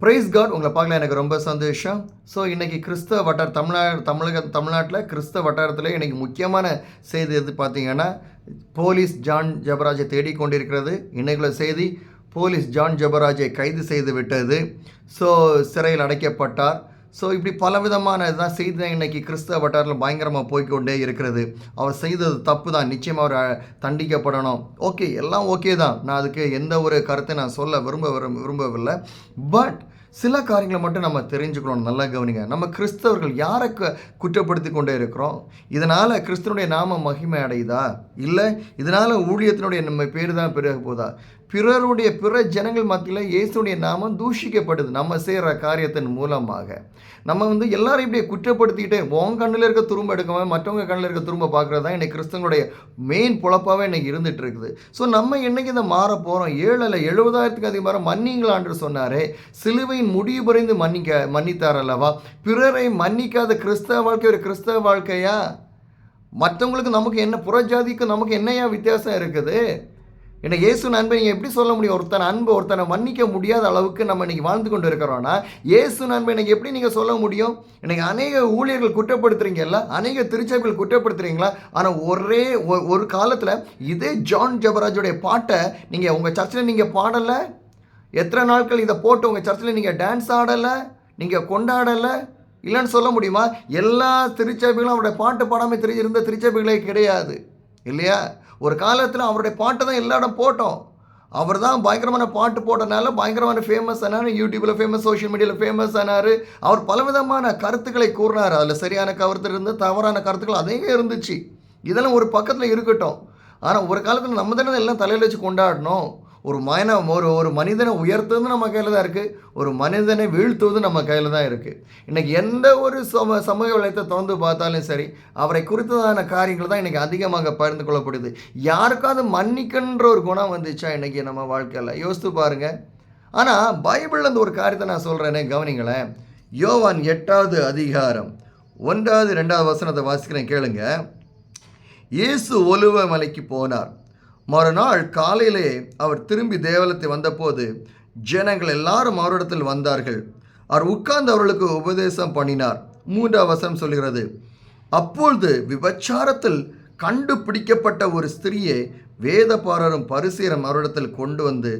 Price God உங்களை பார்க்கல எனக்கு ரொம்ப சந்தோஷம். ஸோ இன்றைக்கி கிறிஸ்தவ வட்டார தமிழ்நாடு தமிழக தமிழ்நாட்டில் கிறிஸ்தவ வட்டாரத்தில் இன்றைக்கி முக்கியமான செய்தி எது பார்த்தீங்கன்னா போலீஸ் ஜான் ஜபராஜை தேடிக்கொண்டிருக்கிறது. இன்னைக்குள்ள செய்தி போலீஸ் ஜான் ஜபராஜை கைது செய்து விட்டது. ஸோ சிறையில் அடைக்கப்பட்டார். ஸோ இப்படி பலவிதமான இதுதான் செய்தி இன்றைக்கி இன்னைக்கு கிறிஸ்தவ வட்டாரத்தில் பயங்கரமாக போய்க்கொண்டே இருக்கிறது. அவர் செய்தது தப்பு தான் நிச்சயமாக அவர் தண்டிக்கப்படணும். ஓகே எல்லாம் ஓகே தான். நான் அதுக்கு எந்த ஒரு கருத்தை நான் சொல்ல விரும்ப விரும்ப விரும்பவில்லை. பட் சில காரியங்களை மட்டும் நம்ம தெரிஞ்சுக்கணும். நல்லா கவனிங்க. நம்ம கிறிஸ்தவர்கள் யாரை குற்றப்படுத்தி கொண்டே இருக்கிறோம்? இதனால் கிறிஸ்தனுடைய நாம மகிமை அடையுதா? இல்லை. இதனால் ஊழியத்தினுடைய நம்ம பேர் தான் பெருக போதா? பிறருடைய பிற ஜனங்கள் மத்தியில் இயேசுடைய நாமம் தூஷிக்கப்படுது. நம்ம செய்கிற காரியத்தின் மூலமாக. நம்ம வந்து எல்லாரும் இப்படியே குற்றப்படுத்திக்கிட்டே உன் கண்ணில் இருக்க துரும்ப எடுக்காமல் மற்றவங்க கண்ணில் இருக்க துரும்ப பார்க்குறது தான் எனக்கு கிறிஸ்தவங்களுடைய மெயின் புழப்பாகவே எனக்கு இருந்துட்டு இருக்குது ஸோ நம்ம என்னைக்கு இதை மாற போகிறோம் ஏழில் எழுபதாயிரத்துக்கு அதிகமாக மன்னிங்களான்று சொன்னாரே. சிலுவையின் முடிவு புரிந்து மன்னிக்க மன்னித்தார் அல்லவா? பிறரை மன்னிக்காத கிறிஸ்தவ வாழ்க்கை ஒரு கிறிஸ்தவ வாழ்க்கையா? மற்றவங்களுக்கு நமக்கு என்ன புறஜாதிக்கு நமக்கு என்னையா வித்தியாசம் இருக்குது? என்ன இயேசு அன்பை நீங்கள் எப்படி சொல்ல முடியும்? ஒருத்தன் அன்பு ஒருத்தனை மன்னிக்க முடியாத அளவுக்கு நம்ம இன்னைக்கு வாழ்ந்து கொண்டு இருக்கிறோன்னா இயேசு அன்பை எனக்கு எப்படி நீங்கள் சொல்ல முடியும்? இன்னைக்கு அநேக ஊழியர்கள் குற்றப்படுத்துறீங்கல்ல? அநேக திருச்சபைகள் குற்றப்படுத்துறீங்களா? ஆனால் ஒரே ஒரு காலத்தில் இதே ஜான் ஜபராஜோடைய பாட்டை நீங்கள் உங்கள் சர்ச்சில் நீங்கள் பாடலை? எத்தனை நாட்கள் இதை போட்டு உங்கள் சர்ச்சில் நீங்கள் டான்ஸ் ஆடலை? நீங்கள் கொண்டாடலை? இல்லைன்னு சொல்ல முடியுமா? எல்லா திருச்சபைகளும் அவருடைய பாட்டு பாடாமல் திரு இருந்த திருச்சபைகளே கிடையாது. இல்லையா? ஒரு காலத்தில் அவருடைய பாட்டை தான் எல்லா இடம் போட்டோம். அவர் தான் பயங்கரமான பாட்டு போட்டனால பயங்கரமான ஃபேமஸ் ஆனார் யூடியூப்பில் ஃபேமஸ் சோஷியல் மீடியாவில் ஃபேமஸ் ஆனார். அவர் பலவிதமான கருத்துக்களை கூறினார். அதில் சரியான கருத்து இருந்து தவறான கருத்துக்கள் அதிகம் இருந்துச்சு. இதெல்லாம் ஒரு பக்கத்தில் இருக்கட்டும். ஆனால் ஒரு காலத்தில் நம்ம தானே எல்லாம் தலையில் வச்சு கொண்டாடணும். ஒரு மன ஒரு ஒரு மனிதனை உயர்த்துவது நம்ம கையில் தான் இருக்குது ஒரு மனிதனை வீழ்த்துவது நம்ம கையில் தான் இருக்குது இன்றைக்கி எந்த ஒரு சம சமூக வலைத்தை திறந்து பார்த்தாலும் சரி அவரை குறித்ததான காரியங்கள் தான் இன்றைக்கி அதிகமாக பகிர்ந்து கொள்ளப்படுது. யாருக்காவது மன்னிக்கன்ற ஒரு குணம் வந்துச்சா இன்றைக்கி நம்ம வாழ்க்கையில்? யோசித்து பாருங்கள் ஆனால் பைபிளில் இந்த ஒரு காரியத்தை நான் சொல்கிறேனே கவனிங்களேன். யோவான் எட்டாவது அதிகாரம் ஒன்றாவது ரெண்டாவது வசனத்தை வாசிக்கிறேன் கேளுங்க. இயேசு ஒலுவ மலைக்கு போனார். மறுநாள் காலையிலே அவர் திரும்பி தேவலத்தை வந்தபோது ஜனங்கள் எல்லாரும் அவரிடத்தில் வந்தார்கள். அவர் உட்கார்ந்து அவர்களுக்கு உபதேசம் பண்ணினார். மூன்றாம் வசனம் சொல்கிறது அப்பொழுது விபச்சாரத்தில் கண்டுபிடிக்கப்பட்ட ஒரு ஸ்திரியை வேதபாரரும் பரிசீரம் அவரிடத்தில் கொண்டு வந்து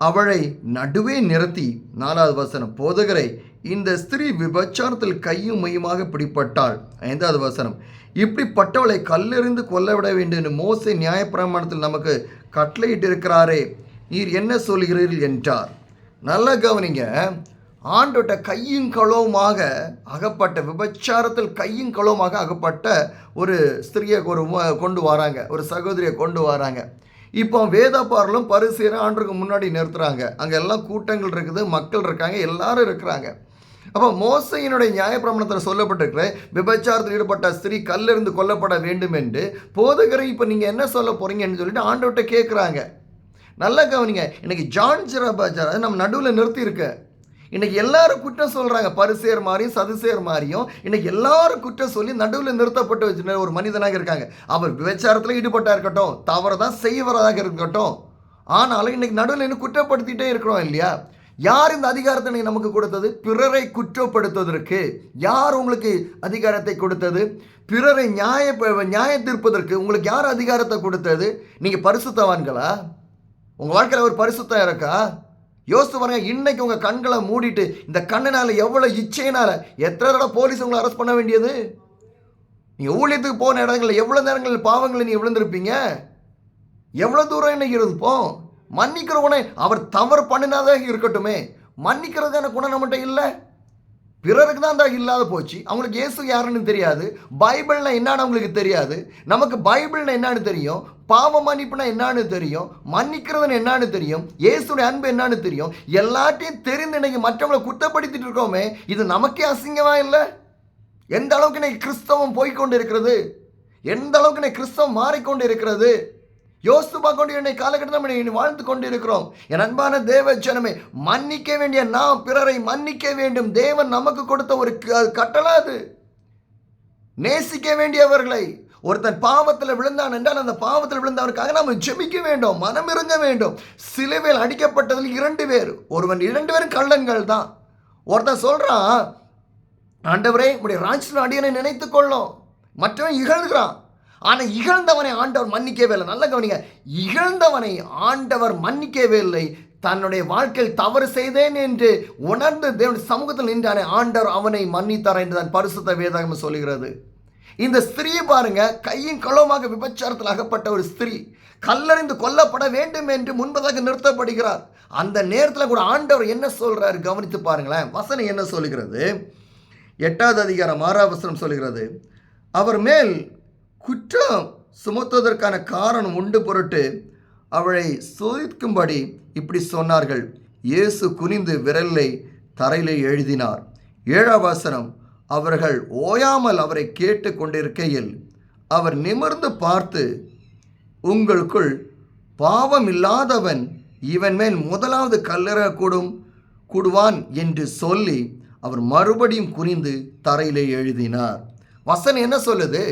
அவளை நடுவே நிறுத்தி நாலாவது வசனம். போதகரை இந்த ஸ்திரீ விபச்சாரத்தில் கையும் மையுமாக பிடிப்பட்டாள். ஐந்தாவது வசனம். இப்படிப்பட்டவளை கல்லெறிந்து கொல்ல விட வேண்டும் என்று மோசை நியாயப்பிரமாணத்தில் நமக்கு கட்டளையிட்டிருக்கிறாரே நீர் என்ன சொல்கிறீர்கள் என்றார். நல்லா கவனிங்க ஆண்டோட்ட கையும் களவுமாக அகப்பட்ட விபச்சாரத்தில் கையும் களவுமாக அகப்பட்ட ஒரு ஸ்திரியை ஒரு கொண்டு வராங்க ஒரு சகோதரியை கொண்டு வராங்க. இப்போ வேதப்பாரலும் பரிசீலனை ஆண்டுக்கு முன்னாடி நிறுத்துறாங்க. அங்கே எல்லாம் கூட்டங்கள் இருக்குது மக்கள் இருக்காங்க எல்லாரும் இருக்கிறாங்க. அப்போ மோசையினுடைய நியாயப்பிரமணத்தில் சொல்லப்பட்டிருக்கிற விபச்சாரத்தில் ஈடுபட்ட ஸ்திரீ கல்லிருந்து கொல்லப்பட வேண்டும் என்று போதகரை இப்போ நீங்கள் என்ன சொல்ல போகிறீங்கன்னு சொல்லிட்டு ஆண்டவர்கிட்ட கேட்குறாங்க நல்லா கவனிங்க இன்னைக்கு ஜான் ஜிரபாஜார நம்ம நடுவில் நிறுத்தியிருக்கேன் இன்னைக்கு எல்லாரும் குற்றம் சொல்றாங்க. பரிசேர் மாதிரியும் சதுசேர் மாதிரியும் இன்னைக்கு எல்லாரும் குற்றம் சொல்லி நடுவில் நிறுத்தப்பட்டு வச்சு ஒரு மனிதனாக இருக்காங்க. அவர் விபச்சாரத்தில் ஈடுபட்டா இருக்கட்டும் தவறு தான் செய்வதாக இருக்கட்டும். ஆனாலும் இன்னைக்கு நடுவில் இன்னும் குற்றப்படுத்திட்டே இருக்கிறோம் இல்லையா? யார் இந்த அதிகாரத்தை நீங்கள் நமக்கு கொடுத்தது? பிறரை குற்றப்படுத்துவதற்கு. யார் உங்களுக்கு அதிகாரத்தை கொடுத்தது? பிறரை நியாய நியாய தீர்ப்பதற்கு உங்களுக்கு யார் அதிகாரத்தை கொடுத்தது? நீங்கள் பரிசுத்தவான்களா? உங்கள் வாழ்க்கையில் ஒரு பரிசுத்தம் இருக்கா யோசித்து பாருங்க இன்னைக்கு உங்க கண்களை மூடிட்டு இந்த கண்ணினால எவ்வளவு இச்சையினால எத்தனை தடவை போலீஸ் உங்களை அரெஸ்ட் பண்ண வேண்டியது? நீங்க ஊழியத்துக்கு போன இடங்களில் எவ்வளோ நேரங்களில் பாவங்களை நீ விழுந்திருப்பீங்க? எவ்வளோ தூரம் இன்னைக்கு இருப்போம் மன்னிக்கிற உணை அவர் தவறு பண்ணினாதான் இருக்கட்டுமே. மன்னிக்கிறதான குணம் நம்மகிட்ட இல்லை. பிறருக்கு தான் அந்த இல்லாத போச்சு. அவங்களுக்கு இயேசு யாருன்னு தெரியாது. பைபிள்னா என்னன்னு அவங்களுக்கு தெரியாது. நமக்கு பைபிள்னா என்னன்னு தெரியும். பாவ மன்னிப்புனா என்னன்னு தெரியும் மன்னிக்கிறதுன்னு என்னன்னு தெரியும் இயேசுடைய அன்பு என்னன்னு தெரியும் எல்லாத்தையும் தெரிந்து இன்னைக்கு மற்றவங்களை குத்தப்படுத்திட்டு இருக்கோமே இது நமக்கே அசிங்கமா இல்லை? எந்த அளவுக்கு இன்னைக்கு கிறிஸ்தவம் போய்க்கொண்டு இருக்கிறது எந்த அளவுக்கு இன்னைக்கு கிறிஸ்தவம் மாறிக்கொண்டு இருக்கிறது யோசித்து பார்க்க வேண்டிய காலகட்டத்தில் நம்ம வாழ்ந்து கொண்டு இருக்கிறோம் என் அன்பான தேவ ஜனமே மன்னிக்க வேண்டிய நாம் பிறரை மன்னிக்க வேண்டும். தேவன் நமக்கு கொடுத்த ஒரு க- கட்டளை அது. நேசிக்க வேண்டியவர்களை ஒருத்தன் பாவத்தில் விழுந்தான் என்றால் அந்த பாவத்தில் விழுந்தவனுக்காக நாம் ஜெபிக்க வேண்டும் மனம் இறங்க வேண்டும். சிலுவையில் அடிக்கப்பட்டதில் இரண்டு பேர். ஒருவன் இரண்டு பேரும் கள்ளன்கள் தான். ஒருத்தன் சொல்கிறான் ஆண்டவரே உடைய ராஜ்யத்தின் அடியனை நினைத்து கொள்ளும். மற்றவன் இகழ்கிறான். ஆனால் இகழ்ந்தவனை ஆண்டவர் மன்னிக்கவே இல்லை. நல்ல கவனிங்க. இகழ்ந்தவனை ஆண்டவர் மன்னிக்கவே இல்லை. தன்னுடைய வாழ்க்கையில் தவறு செய்தேன் என்று உணர்ந்து தேவனுடைய சமூகத்தில் நின்றானே ஆண்டவர் அவனை மன்னித்தார் என்று தான் பரிசுத்த வேதாகம் சொல்கிறது இந்த ஸ்திரீயை பாருங்க கையும் களவுமாக விபச்சாரத்தில் அகப்பட்ட ஒரு ஸ்திரீ. கல்லறிந்து கொல்லப்பட வேண்டும் என்று முன்பதாக நிறுத்தப்படுகிறார். அந்த நேரத்தில் கூட ஆண்டவர் என்ன சொல்றாரு? கவனித்து பாருங்களேன். வசனம் என்ன சொல்லுகிறது? எட்டாவது அதிகாரம் ஆறாவது வசனம் சொல்லுகிறது அவர் மேல் குற்றம் சுமத்துவதற்கான காரணம் உண்டு பொருட்டு அவளை சோதிக்கும்படி இப்படி சொன்னார்கள். இயேசு குனிந்து விரலை தரையிலே எழுதினார். ஏழாம் வசனம் அவர்கள் ஓயாமல் அவரை கேட்டு கொண்டிருக்கையில் அவர் நிமிர்ந்து பார்த்து உங்களுக்குள் பாவம் இல்லாதவன் இவன் மேல் முதலாவது கல்லறக்கூடும் கூடுவான் என்று சொல்லி அவர் மறுபடியும் குனிந்து தரையிலே எழுதினார். வசன் என்ன சொல்லுது?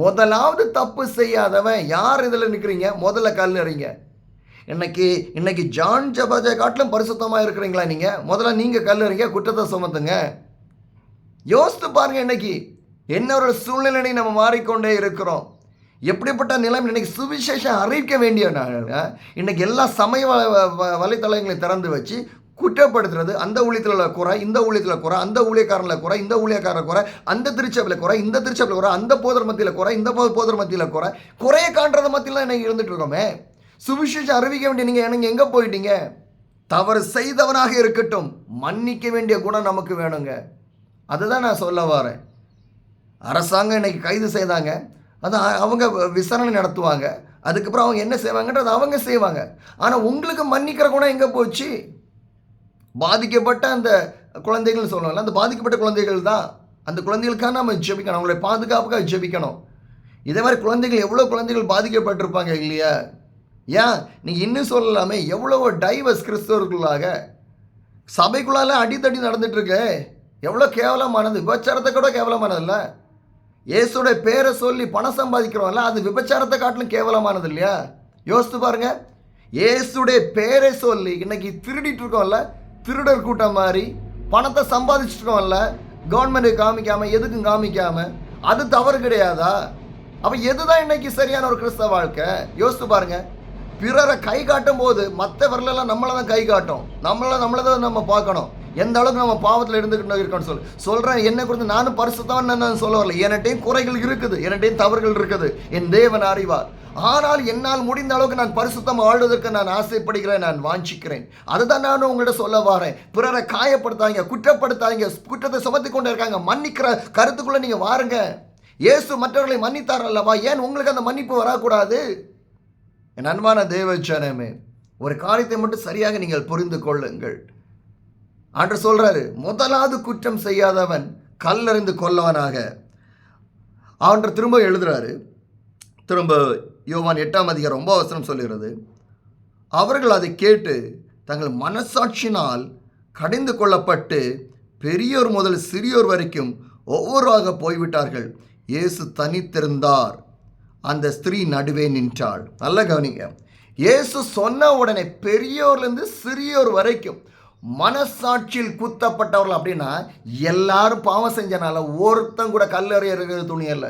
முதலாவது தப்பு செய்யாதவன் யார் இதில் நிற்கிறீங்க முதல்ல கல் எறிங்க இன்னைக்கு இன்னைக்கு ஜான் ஜபாஜா காட்டிலும் பரிசுத்தமாக இருக்கிறீங்களா நீங்கள் முதல்ல நீங்கள் கல்லறிங்க குற்றத்தை சுமத்துங்க. யோசித்து பாருங்க இன்னைக்கு. என்ன ஒரு சூழ்நிலை நம்ம மாறிக்கொண்டே இருக்கிறோம். எப்படிப்பட்ட நிலைமை இன்னைக்கு சுவிசேஷம் அறிவிக்க வேண்டிய இன்றைக்கி இன்னைக்கு எல்லா சமய வ- திறந்து வச்சு குற்றப்படுத்துறது அந்த ஊழியத்தில் குறை இந்த ஊழியத்தில் குறை அந்த ஊழியக்காரனில் குறை இந்த ஊழியக்காரன் குறை அந்த திருச்சபையில் குறை இந்த திருச்சபையில் குறை அந்த போதர் மத்தியில் குறை இந்த போதர் மத்தியில் குறை குறைய காண்றது மத்தியில் இன்னைக்கு இருந்துட்டு இருக்கோமே. சுவிசேஷம் அறிவிக்க வேண்டிய நீங்கள் எனக்கு எங்கே போயிட்டீங்க? தவறு செய்தவனாக இருக்கட்டும். மன்னிக்க வேண்டிய குணம் நமக்கு வேணுங்க. அதுதான் நான் சொல்ல வரேன். அரசாங்கம் இன்னைக்கு கைது செய்தாங்க. அது அவங்க விசாரணை நடத்துவாங்க. அதுக்கப்புறம் அவங்க என்ன செய்வாங்கன்றது அவங்க செய்வாங்க. ஆனால் உங்களுக்கு மன்னிக்கிற குணம் எங்கே போச்சு? பாதிக்கப்பட்ட அந்த குழந்தைகள் சொல்லுவாங்கல்ல அந்த பாதிக்கப்பட்ட குழந்தைகள் தான். அந்த குழந்தைகளுக்காக நம்ம ஜெபிக்கணும். அவங்களுடைய பாதுகாப்புக்காக ஜெபிக்கணும். இதே மாதிரி குழந்தைகள் எவ்வளோ குழந்தைகள் பாதிக்கப்பட்டிருப்பாங்க இல்லையா? ஏன்? நீங்கள் இன்னும் சொல்லலாமே எவ்வளோ டைவர்ஸ் கிறிஸ்தவர்களாக சபைக்குள்ளால அடித்தடி நடந்துட்டு எவ்வளோ கேவலமானது? விபச்சாரத்தை கூட கேவலமானதில்ல. இயேசுடைய பேரை சொல்லி பணம் சம்பாதிக்கிறோம்ல அது விபச்சாரத்தை காட்டிலும் கேவலமானது இல்லையா? யோசித்து பாருங்க. இயேசுடைய பேரை சொல்லி இன்னைக்கு திருடிட்டு இருக்கோம்ல திருடர் கூட்டம் மாதிரி பணத்தை சம்பாதிச்சிருக்கோம்ல இருக்கோம்ல கவர்மெண்ட்டுக்கு காமிக்காமல் எதுக்கும் காமிக்காமல் அது தவறு கிடையாதா? அப்போ எதுதான் இன்னைக்கு சரியான ஒரு கிறிஸ்தவ வாழ்க்கை? யோசித்து பாருங்க. பிறரை கை காட்டும் போது மற்ற விரலெல்லாம் நம்மளை தான் கை காட்டும். நம்மளை நம்மளை தான் நம்ம பார்க்கணும். எந்த அளவுக்கு நம்ம பாவத்தில் இருந்துக்கிட்டு இருக்கோம்னு சொல்லி. சொல்கிறேன் என்ன குறித்து நானும் பரிசுத்தான் நான் சொல்ல வரல என்கிட்டையும் குறைகள் இருக்குது என்கிட்டையும் தவறுகள் இருக்குது. என் தேவன் அறிவார். ஆனால் என்னால் முடிந்த அளவுக்கு நான் பரிசுத்தம் வாழ்வதற்கு நான் ஆசைப்படுகிறேன் நான் வாஞ்சிக்கிறேன். அதுதான் நான் உங்கள்கிட்ட சொல்ல வரேன். பிறரை காயப்படுத்தாங்க குற்றப்படுத்தாங்க குற்றத்தை சுமத்தி கொண்டு இருக்காங்க. மன்னிக்கிற கருத்துக்குள்ளே நீங்கள் வாருங்க. இயேசு மற்றவர்களை மன்னித்தார் அல்லவா? ஏன் உங்களுக்கு அந்த மன்னிப்பு வரக்கூடாது? என் அன்பான தேவச்சனமே ஒரு காரியத்தை மட்டும் சரியாக நீங்கள் புரிந்து கொள்ளுங்கள். ஆண்டர் சொல்கிறாரு முதலாவது குற்றம் செய்யாதவன் கல்லறிந்து கொல்லவனாக ஆண்டர் திரும்ப எழுதுகிறாரு திரும்ப யோவான் எட்டாம் அதிகாரம் ரொம்ப அவசரம் சொல்லுகிறது அவர்கள் அதை கேட்டு தங்கள் மனசாட்சினால் கடிந்து கொள்ளப்பட்டு பெரியோர் முதல் சிறியோர் வரைக்கும் ஒவ்வொருவாக போய்விட்டார்கள். இயேசு தனித்திருந்தார். அந்த ஸ்திரீ நடுவே நின்றாள். நல்ல கவனிங்க. இயேசு சொன்ன உடனே பெரியோர்லேருந்து சிறியோர் வரைக்கும் மனசாட்சியில் குத்தப்பட்டவர்கள் அப்படின்னா எல்லாரும் பாவம் செஞ்சனால ஒருத்தன் கூட கல்லறைய இருக்கிற துணியல்ல.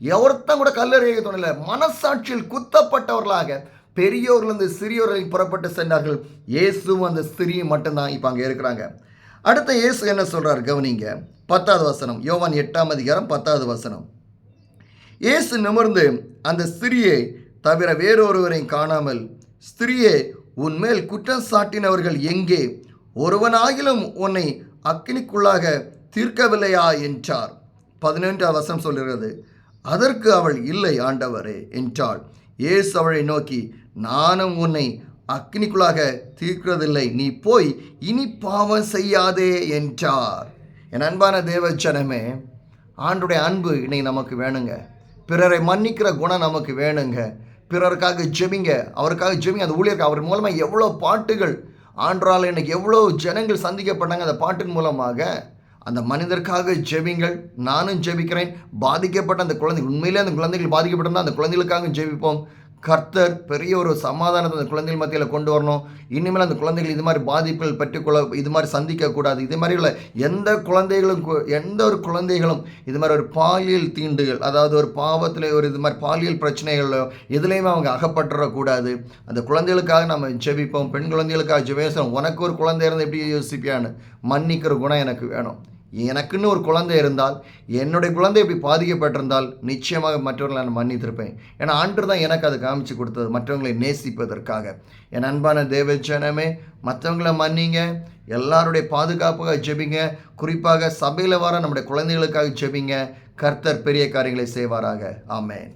எவர்த்தம் கூட கல்லறைய துணியல மனசாட்சியில் குத்தப்பட்டவர்களாக பெரியோர்லேருந்து சிறியோரை புறப்பட்டு சென்றார்கள். இயேசுவும் அந்த ஸ்திரியும் மட்டும்தான் இப்போ அங்கே இருக்கிறாங்க. அடுத்த இயேசு என்ன சொல்கிறார் கவனிங்க. பத்தாவது வசனம். யோவான் எட்டாம் அதிகாரம் பத்தாவது வசனம். இயேசு நிமிர்ந்து அந்த ஸ்திரியை தவிர வேறொருவரையும் காணாமல் ஸ்திரியே உன்மேல் குற்றம் சாட்டினவர்கள் எங்கே? ஒருவனாகிலும் உன்னை அக்கினிக்குள்ளாக தீர்க்கவில்லையா என்றார். பதினெண்டாம் வசனம் சொல்கிறது அதற்கு அவள் இல்லை ஆண்டவரே என்றாள். ஏசு அவளை நோக்கி நானும் உன்னை அக்னிக்குள்ளாக தீர்க்கிறதில்லை நீ போய் இனி பாவம் செய்யாதே என்றார். என் அன்பான தேவச்சனமே ஆண்டுடைய அன்பு இன்னைக்கு நமக்கு வேணுங்க. பிறரை மன்னிக்கிற குணம் நமக்கு வேணுங்க. பிறருக்காக ஜெபிங்க அவருக்காக ஜெபிங்க. அந்த ஊழியருக்கு அவர் மூலமாக எவ்வளோ பாட்டுகள் ஆன்றால் இன்னைக்கு எவ்வளோ ஜனங்கள் சந்திக்கப்பட்டாங்க அந்த பாட்டின் மூலமாக அந்த மனிதருக்காக ஜெபிங்கள் நானும் ஜெபிக்கிறேன். பாதிக்கப்பட்ட அந்த குழந்தை உண்மையிலே அந்த குழந்தைகள் பாதிக்கப்பட்டிருந்தால் அந்த குழந்தைகளுக்காக ஜெபிப்போம். கர்த்தர் பெரிய ஒரு சமாதானத்தை அந்த குழந்தைகள் மத்தியில் கொண்டு வரணும். இனிமேல் அந்த குழந்தைகள் இது மாதிரி பாதிப்புகள் பற்றிக்கொள்ள இது மாதிரி சந்திக்கக்கூடாது இது மாதிரி உள்ள எந்த குழந்தைகளும் எந்த ஒரு குழந்தைகளும் இது மாதிரி ஒரு பாலியல் தீண்டுகள் அதாவது ஒரு பாவத்தில் ஒரு இது மாதிரி பாலியல் பிரச்சனைகளோ எதுலேயுமே அவங்க அகப்பட்டுறக்கூடாது. அந்த குழந்தைகளுக்காக நம்ம ஜெபிப்போம். பெண் குழந்தைகளுக்காக ஜெபேசம் உனக்கு ஒரு குழந்தை இருந்து எப்படி யோசிப்பியான்னு? மன்னிக்கிற குணம் எனக்கு வேணும். எனக்குன்னு ஒரு குழந்தை இருந்தால் என்னுடைய குழந்தை இப்படி பாதிக்கப்பட்டிருந்தால் நிச்சயமாக மற்றவர்களை நான் மன்னித்திருப்பேன். ஏன்னா ஆண்டு தான் எனக்கு அது காமிச்சு கொடுத்தது மற்றவங்களை நேசிப்பதற்காக. என் அன்பான தேவச்சனமே மற்றவங்களை மன்னிங்க எல்லாருடைய பாதுகாப்புக்காக ஜெபிங்க குறிப்பாக சபையில் வர நம்முடைய குழந்தைகளுக்காக ஜெபிங்க. கர்த்தர் பெரிய காரியங்களை செய்வாராக. ஆமேன்.